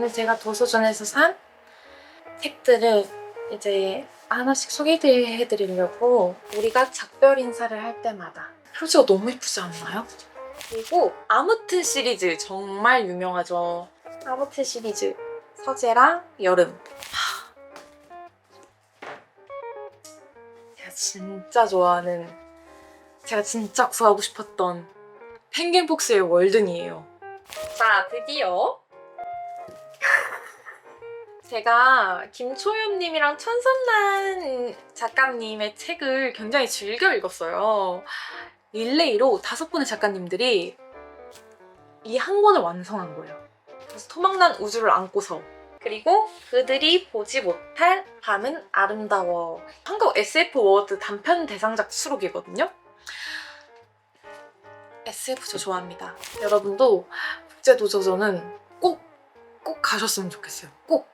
오늘 제가 도서전에서 산 책들을 이제 하나씩 소개해드리려고 우리가 작별 인사를 할 때마다 표지가 너무 예쁘지 않나요? 그리고 아무튼 시리즈 정말 유명하죠. 아무튼 시리즈 서재랑 여름. 하. 제가 진짜 좋아하는 제가 진짜 구하고 싶었던 펭귄복스의 월든이에요. 자, 드디어 제가 김초연님이랑 천선란 작가님의 책을 굉장히 즐겨 읽었어요. 릴레이로 다섯 분의 작가님들이 이 한 권을 완성한 거예요. 그래서 토막난 우주를 안고서 그리고 그들이 보지 못할 밤은 아름다워 한국 SF 워드 단편 대상작 수록이거든요. SF 저 좋아합니다. 여러분도 국제도서전은 꼭, 꼭 가셨으면 좋겠어요. 꼭!